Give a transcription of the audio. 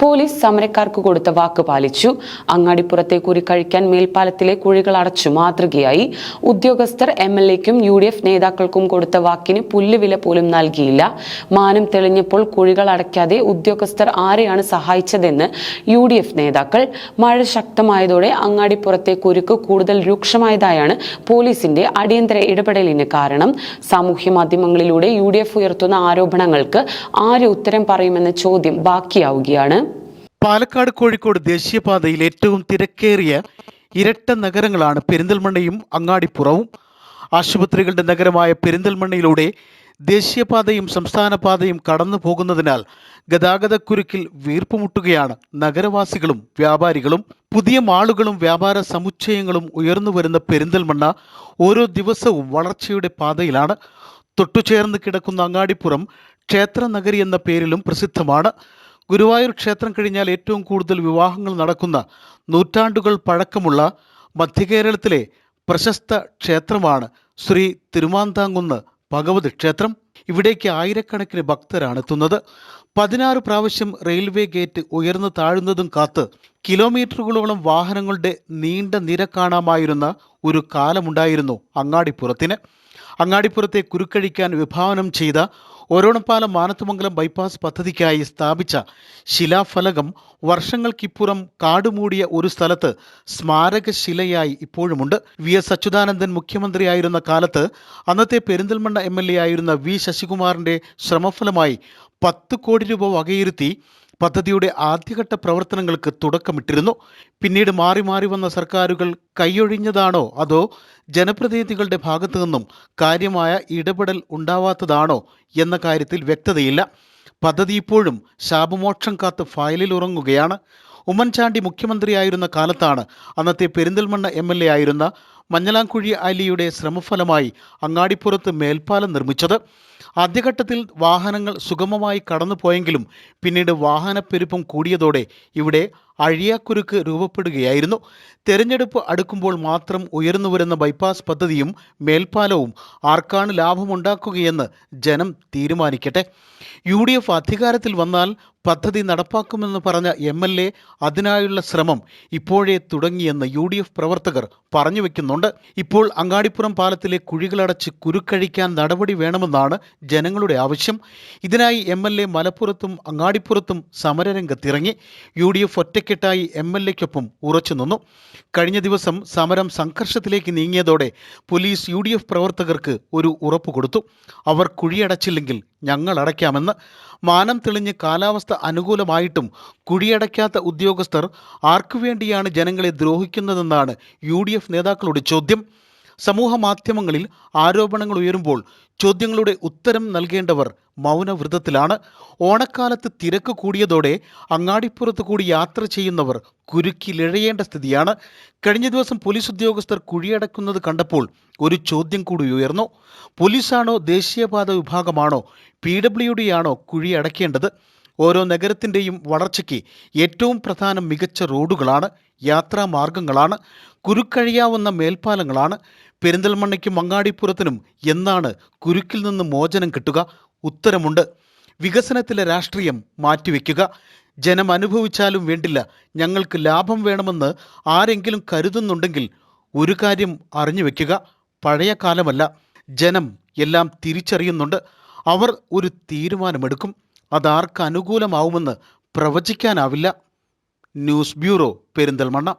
Police സമരക്കാർക്ക് കൊടുത്ത വാക്ക് പാലിച്ചു. അങ്ങാടിപ്പുറത്തെ കുറി കഴിക്കാൻ മേൽപ്പാലത്തിലെ കുഴികൾ അടച്ചു മാതൃകയായി. ഉദ്യോഗസ്ഥർ എം എൽ എക്കും യു ഡി എഫ് നേതാക്കൾക്കും കൊടുത്ത വാക്കിന് പുല്ലുവില പോലും നൽകിയില്ല. മാനം തെളിഞ്ഞപ്പോൾ കുഴികൾ അടയ്ക്കാതെ ഉദ്യോഗസ്ഥർ ആരെയാണ് സഹായിച്ചതെന്ന് യു ഡി എഫ് നേതാക്കൾ. മഴ ശക്തമായതോടെ അങ്ങാടിപ്പുറത്തെ കുരുക്ക് കൂടുതൽ രൂക്ഷമായതായാണ് പോലീസിന്റെ അടിയന്തര ഇടപെടലിന് കാരണം. സാമൂഹ്യ മാധ്യമങ്ങളിലൂടെ യു ഡി എഫ് ഉയർത്തുന്ന ആരോപണങ്ങൾക്ക് ആര് ഉത്തരം പറയുമെന്ന ചോദ്യം ബാക്കിയാവുകയാണ്. പാലക്കാട് കോഴിക്കോട് ദേശീയപാതയിൽ ഏറ്റവും തിരക്കേറിയ ഇരട്ട നഗരങ്ങളാണ് പെരിന്തൽമണ്ണയും അങ്ങാടിപ്പുറവും. ആശുപത്രികളുടെ നഗരമായ പെരിന്തൽമണ്ണയിലൂടെ ദേശീയപാതയും സംസ്ഥാന പാതയും കടന്നു പോകുന്നതിനാൽ ഗതാഗതക്കുരുക്കിൽ വീർപ്പുമുട്ടുകയാണ് നഗരവാസികളും വ്യാപാരികളും. പുതിയ മാളുകളും വ്യാപാര സമുച്ചയങ്ങളും ഉയർന്നു വരുന്ന പെരിന്തൽമണ്ണ ഓരോ ദിവസവും വളർച്ചയുടെ പാതയിലാണ്. തൊട്ടുചേർന്ന് കിടക്കുന്ന അങ്ങാടിപ്പുറം ക്ഷേത്ര നഗരി എന്ന പേരിലും പ്രസിദ്ധമാണ്. ഗുരുവായൂർ ക്ഷേത്രം കഴിഞ്ഞാൽ ഏറ്റവും കൂടുതൽ വിവാഹങ്ങൾ നടക്കുന്ന നൂറ്റാണ്ടുകൾ പഴക്കമുള്ള മധ്യകേരളത്തിലെ പ്രശസ്ത ക്ഷേത്രമാണ് ശ്രീ തിരുമാന്താങ്കുന്ന് ഭഗവതി ക്ഷേത്രം. ഇവിടേക്ക് ആയിരക്കണക്കിന് ഭക്തരാണ് എത്തുന്നത്. പതിനാറ് പ്രാവശ്യം റെയിൽവേ ഗേറ്റ് ഉയർന്നു താഴുന്നതും കാത്ത് കിലോമീറ്ററുകളോളം വാഹനങ്ങളുടെ നീണ്ട നിര കാണാമായിരുന്ന ഒരു കാലമുണ്ടായിരുന്നു അങ്ങാടിപ്പുറത്തിന്. അങ്ങാടിപ്പുറത്തെ കുരുക്കഴിക്കാൻ വിഭാവനം ചെയ്ത ഒരോണപ്പാലം മാനത്തുമംഗലം ബൈപ്പാസ് പദ്ധതിക്കായി സ്ഥാപിച്ച ശിലാഫലകം വർഷങ്ങൾക്കിപ്പുറം കാടുമൂടിയ ഒരു സ്ഥലത്ത് സ്മാരകശിലയായി ഇപ്പോഴുമുണ്ട്. വി എസ് അച്യുതാനന്ദൻ മുഖ്യമന്ത്രിയായിരുന്ന കാലത്ത് അന്നത്തെ പെരിന്തൽമണ്ണ എം എൽ എ ആയിരുന്ന വി ശശികുമാറിന്റെ ശ്രമഫലമായി പത്ത് കോടി രൂപ വകയിരുത്തി പദ്ധതിയുടെ ആദ്യഘട്ട പ്രവർത്തനങ്ങൾക്ക് തുടക്കമിട്ടിരുന്നു. പിന്നീട് മാറി മാറി വന്ന സർക്കാരുകൾ കൈയൊഴിഞ്ഞതാണോ? അതോ ജനപ്രതിനിധികളുടെ ഭാഗത്തു നിന്നും കാര്യമായ ഇടപെടൽ ഉണ്ടാവാത്തതാണോ എന്ന കാര്യത്തിൽ വ്യക്തതയില്ല. പദ്ധതി ഇപ്പോഴും ശാപമോക്ഷം കാത്ത് ഫയലിൽ ഉറങ്ങുകയാണ്. ഉമ്മൻചാണ്ടി മുഖ്യമന്ത്രിയായിരുന്ന കാലത്താണ് അന്നത്തെ പെരിന്തൽമണ്ണ എം എൽ എ ആയിരുന്ന മഞ്ഞളാംകുഴി അലിയുടെ ശ്രമഫലമായി അങ്ങാടിപ്പുറത്ത് മേൽപ്പാലം നിർമ്മിച്ചത്. ആദ്യഘട്ടത്തിൽ വാഹനങ്ങൾ സുഗമമായി കടന്നുപോയെങ്കിലും പിന്നീട് വാഹനപ്പെരുപ്പം കൂടിയതോടെ ഇവിടെ അഴിയാക്കുരുക്ക് രൂപപ്പെടുകയായിരുന്നു. തെരഞ്ഞെടുപ്പ് അടുക്കുമ്പോൾ മാത്രം ഉയർന്നു വരുന്ന ബൈപ്പാസ് പദ്ധതിയും മേൽപ്പാലവും ആർക്കാണ് ലാഭമുണ്ടാക്കുകയെന്ന് ജനം തീരുമാനിക്കട്ടെ. യു ഡി എഫ് അധികാരത്തിൽ വന്നാൽ പദ്ധതി നടപ്പാക്കുമെന്ന് പറഞ്ഞ എം എൽ എ അതിനായുള്ള ശ്രമം ഇപ്പോഴേ തുടങ്ങിയെന്ന് യു ഡി എഫ് പ്രവർത്തകർ പറഞ്ഞു വെക്കുന്നുണ്ട്. ഇപ്പോൾ അങ്ങാടിപ്പുറം പാലത്തിലെ കുഴികളടച്ച് കുരുക്കഴിക്കാൻ നടപടി വേണമെന്നാണ് ജനങ്ങളുടെ ആവശ്യം. ഇതിനായി എം എൽ എ മലപ്പുറത്തും അങ്ങാടിപ്പുറത്തും സമരരംഗത്തിറങ്ങി. യു ഡി എഫ് ഒറ്റക്കെട്ടായി എം എൽ എക്കൊപ്പം ഉറച്ചുനിന്നു കഴിഞ്ഞ ദിവസം സമരം സംഘർഷത്തിലേക്ക് നീങ്ങിയതോടെ പോലീസ് യു ഡി എഫ് പ്രവർത്തകർക്ക് ഒരു ഉറപ്പ് കൊടുത്തു. അവർ കുഴിയടച്ചില്ലെങ്കിൽ ഞങ്ങൾ അടയ്ക്കാമെന്ന്. മാനം തെളിഞ്ഞ് കാലാവസ്ഥ അനുകൂലമായിട്ടും കുഴിയടയ്ക്കാത്ത ഉദ്യോഗസ്ഥർ ആർക്കു വേണ്ടിയാണ് ജനങ്ങളെ ദ്രോഹിക്കുന്നതെന്നാണ് യു നേതാക്കളുടെ ചോദ്യം. സമൂഹ മാധ്യമങ്ങളിൽ ആരോപണങ്ങൾ ഉയരുമ്പോൾ ചോദ്യങ്ങളുടെ ഉത്തരം നൽകേണ്ടവർ മൗനവ്രതത്തിലാണ്. ഓണക്കാലത്ത് തിരക്ക് കൂടിയതോടെ അങ്ങാടിപ്പുറത്ത് കൂടി യാത്ര ചെയ്യുന്നവർ കുരുക്കിലിഴയേണ്ട സ്ഥിതിയാണ്. കഴിഞ്ഞ ദിവസം പോലീസ് ഉദ്യോഗസ്ഥർ കുഴിയടക്കുന്നത് കണ്ടപ്പോൾ ഒരു ചോദ്യം കൂടി ഉയർന്നു. പോലീസാണോ ദേശീയപാത വിഭാഗമാണോ പി ഡബ്ല്യു ഡി ആണോ കുഴി അടയ്ക്കേണ്ടത് ഓരോ നഗരത്തിന്റെയും വളർച്ചയ്ക്ക് ഏറ്റവും പ്രധാനം മികച്ച റോഡുകളാണ് യാത്രാമാർഗങ്ങളാണ് കുരുക്കഴിയാവുന്ന മേൽപ്പാലങ്ങളാണ് പെരിന്തൽമണ്ണയ്ക്കും മങ്ങാടിപ്പുറത്തിനും എന്നാണ് കുരുക്കിൽ നിന്ന് മോചനം കിട്ടുക? ഉത്തരമുണ്ട്. വികസനത്തിലെ രാഷ്ട്രീയം മാറ്റിവെക്കുക. ജനം അനുഭവിച്ചാലും വേണ്ടില്ല. ഞങ്ങൾക്ക് ലാഭം വേണമെന്ന് ആരെങ്കിലും കരുതുന്നുണ്ടെങ്കിൽ ഒരു കാര്യം അറിഞ്ഞു വെക്കുക. പഴയ കാലമല്ല. ജനം എല്ലാം തിരിച്ചറിയുന്നുണ്ട്. അവർ ഒരു തീരുമാനമെടുക്കും. അതാർക്ക് അനുകൂലമാവുമെന്ന് പ്രവചിക്കാനാവില്ല. News bureau Perinthalmanna.